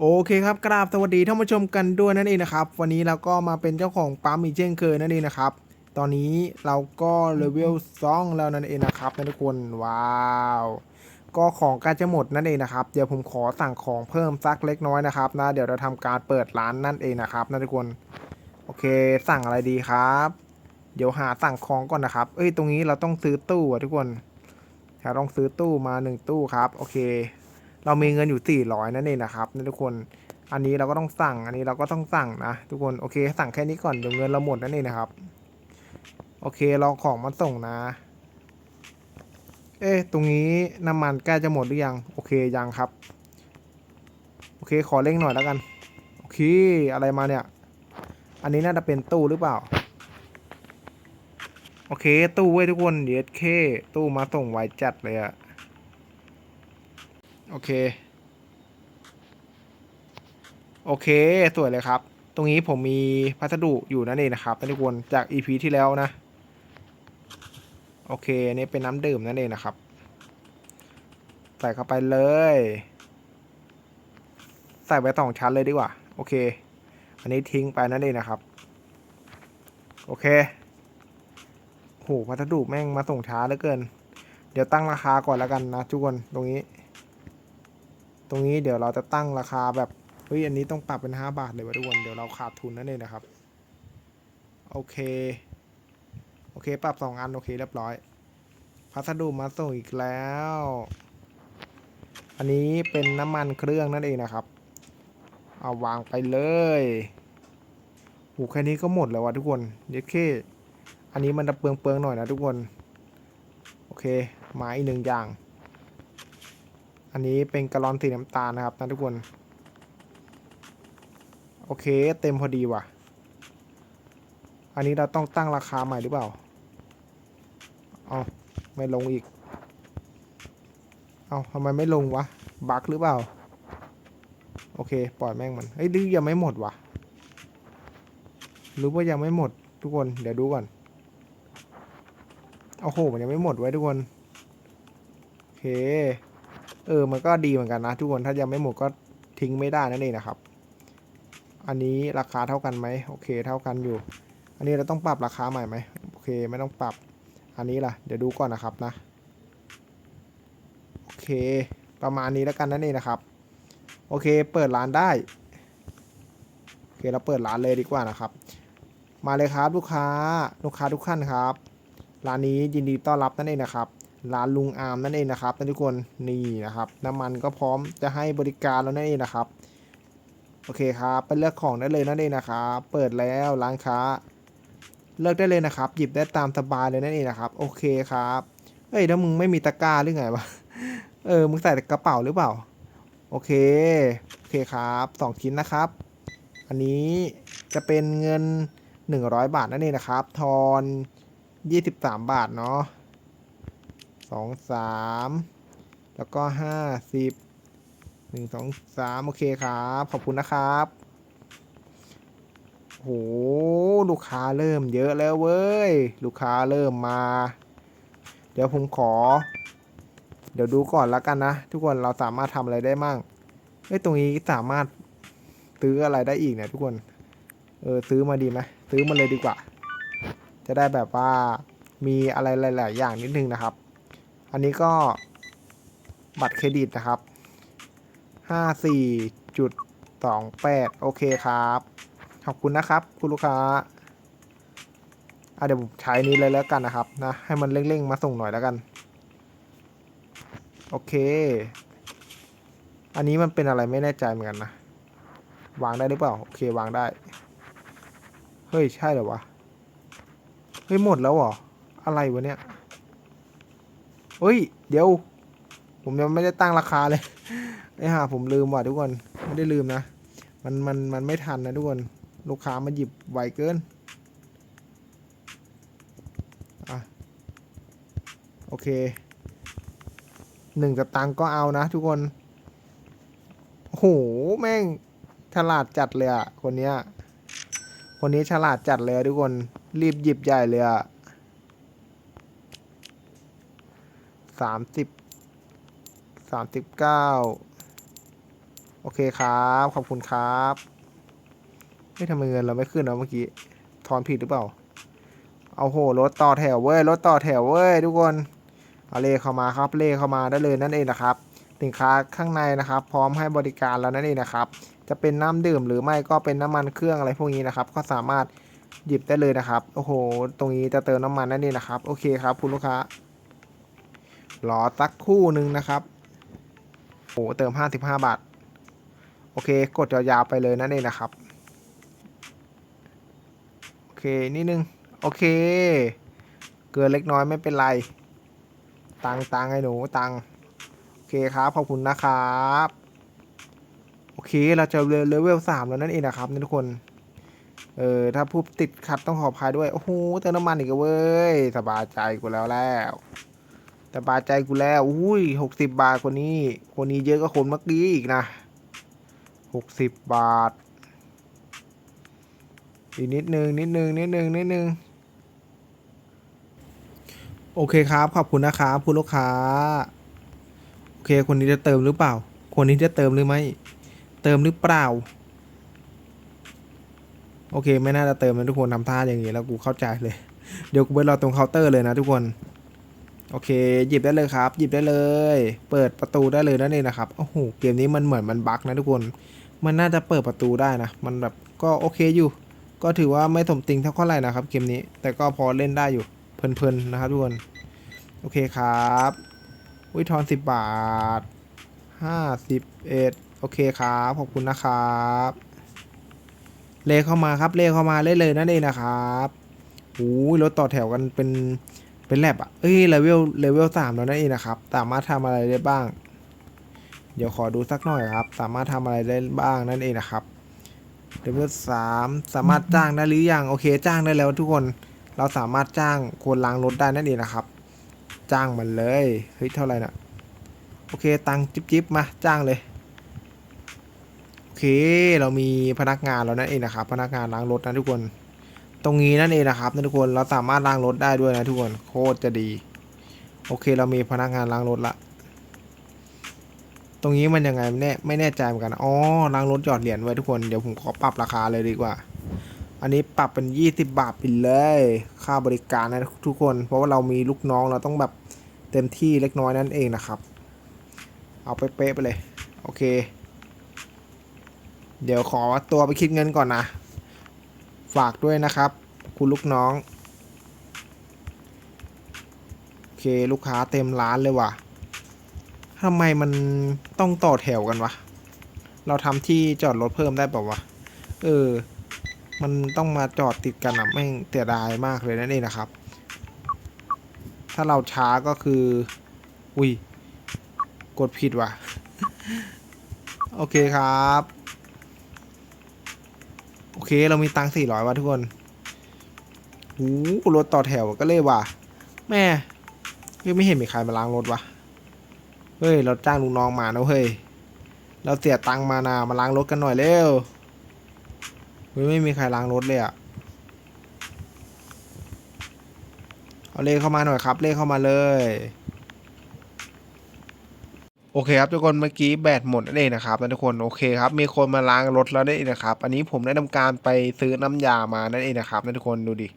โอเคครับกราบสวัสดีท่านผู้ชมกันด้วยนั่นเองนะครับ วันนี้เราก็มาเป็นเจ้าของปั๊มอีกเช่นเคยนั่นเองนะครับ ตอนนี้เราก็เลเวลสองแล้วนั่นเองนะครับทุกคนว้าวก็ของใกล้จะหมดนั่นเองนะครับเดี๋ยวผมขอสั่งของเพิ่มสักเล็กน้อยนะครับนะเดี๋ยวเราทำการเปิดร้านนั่นเองนะครับนะทุกคนโอเคสั่งอะไรดีครับ เดี๋ยวหาสั่งของก่อนนะครับ เอ้ยตรงนี้เราต้องซื้อตู้อะทุกคนเราต้องซื้อตู้มาหนึ่งตู้ครับโอเค เรามีเงินอยู่ 400 นั่นเองนะครับนะทุกคน อันนี้เราก็ต้องสั่ง อันนี้เราก็ต้องสั่งนะทุกคน โอเค สั่งแค่นี้ก่อนเดี๋ยวเงินเราหมดนั่นเองนะครับ โอเครอของมาส่งนะ เอ๊ะ ตรงนี้น้ำมันใกล้จะหมดหรือยัง โอเค ยังครับ โอเค ขอเร่งหน่อยแล้วกัน โอเค อะไรมาเนี่ย อันนี้น่าจะเป็นตู้หรือเปล่า โอเค ตู้เว้ยทุกคนเดี๋ยวเค ตู้มาส่งไวจัดเลยอะ เค โอเค สวยเลยครับ ตรงนี้ผมมีพัสดุอยู่นั่นเองนะครับทุกคนจาก EP ที่แล้วนะ โอเคนนี่เป็นน้ำดื่มนั่นเองนะครับ ใส่เข้าไปเลย ใส่ไปสองชั้นเลยดีกว่า โอเค อันนี้ทิ้งไปนั่นเองนะครับ โอเคโหพัสดุแม่งมาส่งช้าเหลือเกิน เดี๋ยวตั้งราคาก่อนแล้วกันนะทุกคนตรงนี้ ตรงนี้เดี๋ยวเราจะตั้งราคาแบบเฮ้ยอันนี้ต้องปรับเป็น 5 บาทเลยวะทุกคนเดี๋ยวเราขาดทุนนั่นเองนะครับ โอเค โอเค ปรับ 2 อัน โอเค เรียบร้อย พัสดุมาส่งอีกแล้ว อันนี้เป็นน้ำมันเครื่องนั่นเองนะครับ เอาวางไปเลยโหแค่นี้ก็หมดแล้ววะทุกคนเย็ดเคอันนี้มันจะเปลืองเปลืองๆหน่อยนะทุกคน โอเค มาอีกหนึ่งอย่าง อันนี้เป็นกะลอนสีน้ำตาลนะครับนะทุกคน โอเคเต็มพอดีว่ะ อันนี้เราต้องตั้งราคาใหม่หรือเปล่า เอาไม่ลงอีก เอาทำไมไม่ลงวะ บั๊กหรือเปล่า โอเค ปล่อยแม่งมันเฮ้ยหรือยังไม่หมดวะหรือว่ายังไม่หมดทุกคน เดี๋ยวดูก่อน โอ้โห มันยังไม่หมดไว้ทุกคน โอเค เออมันก็ดีเหมือนกันนะทุกคนถ้ายังไม่หมดก็ทิ้งไม่ได้นั่นเองนะครับ อันนี้ราคาเท่ากันไหมโอเคเท่ากันอยู่ อันนี้เราต้องปรับราคาใหม่ไหมโอเคไม่ต้องปรับ อันนี้ล่ะเดี๋ยวดูก่อนนะครับนะโอเค ประมาณนี้แล้วกันนั่นเองนะครับ โอเคเปิดร้านได้โอเคเราเปิดร้านเลยดีกว่านะครับ มาเลยครับลูกค้าลูกค้าทุกท่านครับร้านนี้ยินดีต้อนรับนั่นเองนะครับ ร้านลุงอาร์มนั่นเองนะครับท่านทุกคนนี่นะครับน้ำมันก็พร้อมจะให้บริการแล้วนั่นเองนะครับโอเคครับไปเลือกของได้เลยนั่นเองนะครับเปิดแล้วร้านค้า เลือกได้เลยนะครับ หยิบได้ตามสบายเลยนั่นเองนะครับ โอเคครับเฮ้ยแล้วมึงไม่มีตะกร้าหรือไงวะเออมึงใส่กระเป๋าหรือเปล่า โอเคโอเคครับสองชิ้นนะครับ อันนี้จะเป็นเงิน 100 บาทนั่นเองนะครับ ทอน 23 บาทเนาะ สองสามแล้วก็ห้าสิบหนึ่งสองสามโอเคครับ ขอบคุณนะครับโหลูกค้าเริ่มเยอะแล้วเว้ย ลูกค้าเริ่มมา เดี๋ยวผมขอ เดี๋ยวดูก่อนแล้วกันนะ ทุกคนเราสามารถทำอะไรได้มั่งเอ้ยตรงนี้สามารถซื้ออะไรได้อีกเนี่ยทุกคน เออซื้อมาดีไหมซื้อมาเลยดีกว่า จะได้แบบว่ามีอะไรหลาย ๆ อย่างนิดนึงนะครับ อันนี้ก็บัตรเครดิตนะครับห้าสี่จุดสองแปดโอเคครับ ขอบคุณนะครับ คุณลูกค้าอะเดี๋ยวผมใช้นี้เลยแล้วกันนะครับนะ ให้มันเร่งๆ มาส่งหน่อยแล้วกัน โอเค อันนี้มันเป็นอะไรไม่แน่ใจเหมือนกันนะ วางได้หรือเปล่า โอเควางได้ เฮ้ย ใช่เหรอวะ เฮ้ย หมดแล้วเหรอ อะไรวะเนี่ย เฮ้ย เดี๋ยว ผมยังไม่ได้ตั้งราคาเลยไอ้ห่าผมลืมว่ะทุกคนไม่ได้ลืมนะ มันมันมันไม่ทันนะทุกคน ลูกค้ามาหยิบไวเกินอะโอเคหนึ่งสตังก็เอานะทุกคนโหแม่งฉลาดจัดเลยอะคนเนี้ยคนนี้ฉลาดจัดเลยทุกคนรีบหยิบใหญ่เลยอะ สามสิบสามสิบเก้าโอเคครับ ขอบคุณครับไม่ทำเงินเราไม่ขึ้นเนะเมื่อกี้ทอนผิดหรือเปล่า เอาโหรถต่อแถวเว้ยรถต่อแถวเว้ยทุกคนเอาเลขเข้ามาครับเลขเข้ามาได้เลยนั่นเองนะครับสินค้าข้างในนะครับ พร้อมให้บริการแล้วนั่นเองนะครับ จะเป็นน้ำดื่มหรือไม่ก็เป็นน้ำมันเครื่องอะไรพวกนี้นะครับ ก็สามารถหยิบได้เลยนะครับ โอ้โห ตรงนี้จะเติมน้ำมันนั่นเองนะครับ โอเคครับ คุณลูกค้า รอสักคู่หนึ่งนะครับโอ้โหเติม 55 บาท โอเค กดยาวๆไปเลยนั่นเองนะครับ โอเค นิดนึง โอเค เกินเล็กน้อยไม่เป็นไร ตังตังไอ้หนูตังโอเคครับ ขอบคุณนะครับ โอเค เราจะเลเวลสามแล้วนั่นเองนะครับทุกคน เออ ถ้าพูดติดขัดต้องขออภัยด้วย โอ้โห เติมน้ำมันอีกเว้ย สบายใจกูแล้วแล้ว สบายใจกูแล้ว อุ้ยหกสิบบาทคนนี้ คนนี้เยอะก็คนเมื่อกี้อีกนะหกสิบบาท อีกนิดนึงนิดนึงนิดนึงนิดนึงโอเคครับ ขอบคุณนะครับคุณลูกค้า โอเค คนนี้จะเติมหรือเปล่า คนนี้จะเติมหรือไม่ เติมหรือเปล่า โอเค ไม่น่าจะเติมนะทุกคนทำท่าอย่างนี้แล้วกูเข้าใจเลย เดี๋ยวกูไปรอตรงเคาน์เตอร์เลยนะทุกคน อเค หยิบได้เลยครับ หยิบได้เลย เปิดประตูได้เลยนั่นเองนะครับโอ้โหเกมนี้มันเหมือนมันบั๊กนะทุกคน มันน่าจะเปิดประตูได้นะ มันแบบก็โอเคอยู่ ก็ถือว่าไม่สมจริงเท่าไหร่นะครับเกมนี้ แต่ก็พอเล่นได้อยู่ เพลินๆนะครับทุกคน โอเคครับวิทอนสิบบาทห้าสิบเอ็ดโอเคครับ ขอบคุณนะครับเลขเข้ามาครับเลขเข้ามาเล่นเลยนั่นเองนะครับโอ้ยรถต่อแถวกันเป็น เป็นแลบอะ เอ้ยเลเวลเลเวลสามแล้วนั่นเองนะครับ สามารถทำอะไรได้บ้าง เดี๋ยวขอดูสักหน่อยครับ สามารถทำอะไรได้บ้างนั่นเองนะครับเลเวลสามสามารถจ้างได้หรือยังโอเค จ้างได้แล้วทุกคน เราสามารถจ้างคนล้างรถได้นั่นเองนะครับ จ้างมันเลย เฮ้ยเท่าไหร่นะโอเค ตังจิ๊บจิบมาจ้างเลย โอเค เรามีพนักงานแล้วนั่นเองนะครับ พนักงานล้างรถนะทุกคน ตรงนี้นั่นเองนะครับทุกคนเราสามารถล้างรถได้ด้วยนะทุกคนโคตรจะดี โอเคเรามีพนักงานล้างรถละ ตรงนี้มันยังไงไม่แน่ไม่แน่ใจเหมือนกันอ๋อล้างรถหยอดเหรียญไว้ทุกคนเดี๋ยวผมขอปรับราคาเลยดีกว่า อันนี้ปรับเป็น 20 บาทไปเลย ค่าบริการนะทุกคน เพราะว่าเรามีลูกน้องเราต้องแบบเต็มที่เล็กน้อยนั่นเองนะครับ เอาไปเป๊ะไปเลย โอเค เดี๋ยวขอตัวไปคิดเงินก่อนนะ ฝากด้วยนะครับ คุณลูกน้อง โอเคลูกค้าเต็มร้านเลยว่ะทำไมมันต้องต่อแถวกันวะ เราทำที่จอดรถเพิ่มได้ป่าวะ เออ มันต้องมาจอดติดกันอะแม่งเสียดายมากเลยนั่นเองนะครับ ถ้าเราช้าก็คือ อุ้ย กดผิดว่ะ โอเคครับ โอเค เรามีตังค์สี่ร้อยว่ะทุกคนหูรถต่อแถวก็เลยว่ะ แม่ยังไม่เห็นมีใครมาล้างรถวะเฮ้ย เราจ้างลูกน้องมานะเฮ้ย เราเสียตังค์มานะมาล้างรถกันหน่อยเร็วเฮ้ยไม่มีใครล้างรถเลยอะเอาเลขเข้ามาหน่อยครับ เลขเข้ามาเลย โอเคครับทุกคนเมื่อกี้แบตหมดนั่นเองนะครับทุกคนโอเคครับมีคนมาล้างรถแล้วนั่นเองนะครับอันนี้ผมได้ทำการไปซื้อน้ำยามานั่นเองนะครับทุกคนดูดิ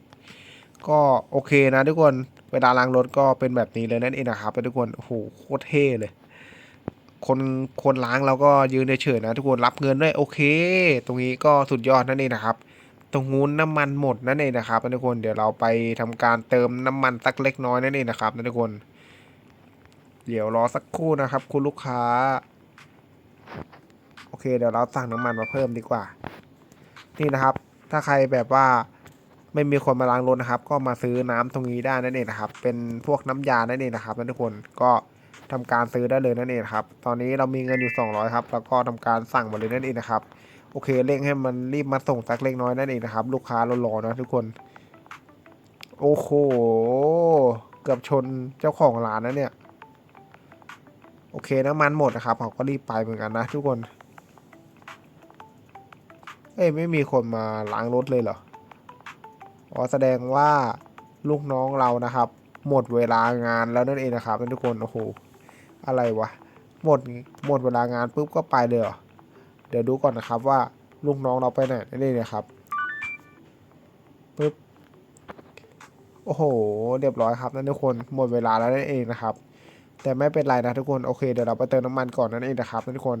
ก็โอเคนะทุกคนเวลาล้างรถก็เป็นแบบนี้เลยนั่นเองนะครับทุกคนโอ้โหโคตรเท่เลย คนคนล้างเราก็ยืนเฉยๆนะทุกคนรับเงินด้วยโอเค ตรงนี้ก็สุดยอดนั่นเองนะครับ ตรงนู้นน้ำมันหมดนั่นเองนะครับทุกคนเดี๋ยวเราไปทำการเติมน้ำมันสักเล็กน้อยนั่นเองนะครับทุกคน เดี๋ยวรอสักครู่นะครับ คุณลูกค้า โอเค เดี๋ยวเราสั่งน้ำมันมาเพิ่มดีกว่า นี่นะครับ ถ้าใครแบบว่าไม่มีคนมาล้างรถนะครับ ก็มาซื้อน้ำตรงนี้ได้นั่นเองนะครับ เป็นพวกน้ำยานั่นเองนะครับทุกคนก็ทำการซื้อได้เลยนั่นเองครับ ตอนนี้เรามีเงินอยู่ 200ครับ แล้วก็ทำการสั่งมาเลยนั่นเองนะครับ โอเคเร่งให้มันรีบมาส่งสักเล็กน้อยนั่นเองนะครับ ลูกค้ารอๆนะทุกคน โอ้โห เกือบชนเจ้าของร้านนะเนี่ย โอเคน้ำมันหมดนะครับเขาก็รีบไปเหมือนกันนะทุกคน เอ้ยไม่มีคนมาล้างรถเลยเหรออ๋อแสดงว่าลูกน้องเรานะครับ หมดเวลางานแล้วนั่นเองนะครับทุกคนโอ้โหอะไรวะหมดหมดเวลางานปุ๊บก็ไปเลยเหรอเดี๋ยวดูก่อนนะครับว่าลูกน้องเราไปไหนนั่นเองนะครับปึ๊บโอ้โห เรียบร้อยครับนั่นทุกคนหมดเวลาแล้วนั่นเองนะครับ แต่ไม่เป็นไรนะทุกคนโอเคเดี๋ยวเราไปเติมน้ำมันก่อนนั่นเองนะครับทุกคน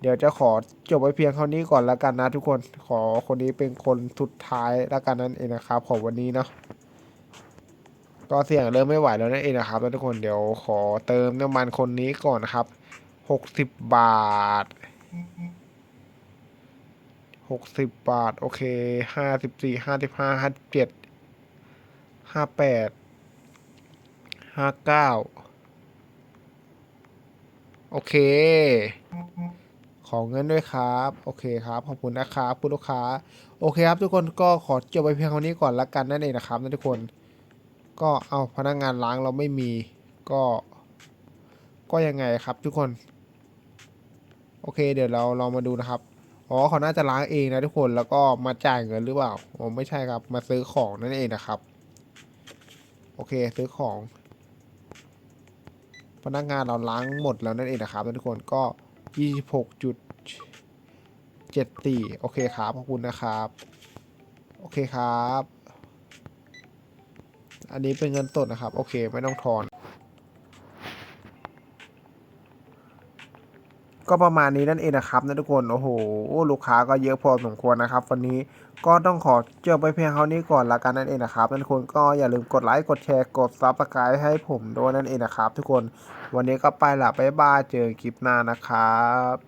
เดี๋ยวจะขอจบไว้เพียงเท่านี้ก่อนแล้วกันนะทุกคนขอคนนี้เป็นคนสุดท้ายแล้วกันนั่นเองนะครับของวันนี้เนาะก็เสี่ยงเริ่มไม่ไหวแล้วนั่นเองนะครับแล้วทุกคนเดี๋ยวขอเติมน้ำมันคนนี้ก่อนนะครับหกสิบบาทหกสิบบาท โอเคห้าสิบสี่ห้าสิบห้าห้าเจ็ดห้าแปดห้าเก้า โอเค ขอเงินด้วยครับ โอเคครับ ขอบคุณนะครับผู้ลูกค้า โอเคครับ ทุกคนก็ขอจบไปเพียงเท่านี้ก่อนละกันนั่นเองนะครับนะทุกคน ก็เอาพนักงานล้างเราไม่มี ก็ ก็ยังไงครับ ทุกคน โอเค เดี๋ยวเราลองมาดูนะครับ อ๋อเขาน่าจะล้างเองนะทุกคน แล้วก็มาจ่ายเงินหรือเปล่า อ๋อไม่ใช่ครับ มาซื้อของนั่นเองนะครับ โอเค ซื้อของ พนักงานเราล้างหมดแล้วนั่นเองนะครับทุกคนก็ยี่สิบหกจุดเจ็ดสี่โอเคครับขอบคุณนะครับ โอเคครับ อันนี้เป็นเงินสดนะครับ โอเคไม่ต้องทอน ก็ประมาณนี้นั่นเองนะครับนะทุกคนโอ้โหลูกค้าก็เยอะพอสมควรนะครับ วันนี้ก็ต้องขอจบไปเพียงเท่านี้ก่อนละกันนั่นเองนะครับทุกคนก็อย่าลืมกดไลค์กดแชร์กดซับสไครต์ให้ผมด้วยนั่นเองนะครับ ทุกคนวันนี้ก็ไปละบ๊ายบายเจอคลิปหน้านะครับ